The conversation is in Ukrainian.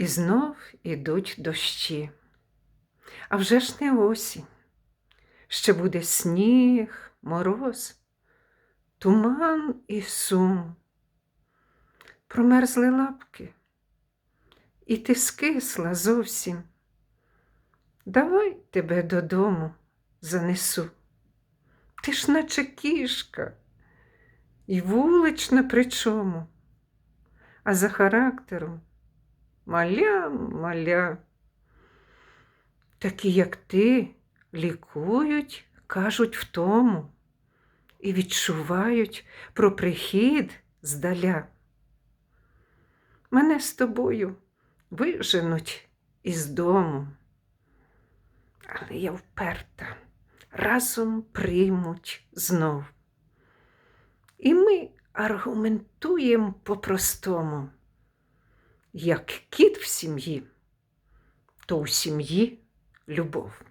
І знов ідуть дощі. А вже ж не осінь. Ще буде сніг, мороз, туман і сум. Промерзли лапки, і ти скисла зовсім. Давай тебе додому занесу. Ти ж наче кішка, і вулична причому, а за характером маля, маля. Такі, як ти, лікують, кажуть втому і відчувають про прихід здаля. Мене з тобою виженуть із дому, але я вперта, разом приймуть знов. І ми аргументуємо по-простому, як кіт в сім'ї, то у сім'ї любов.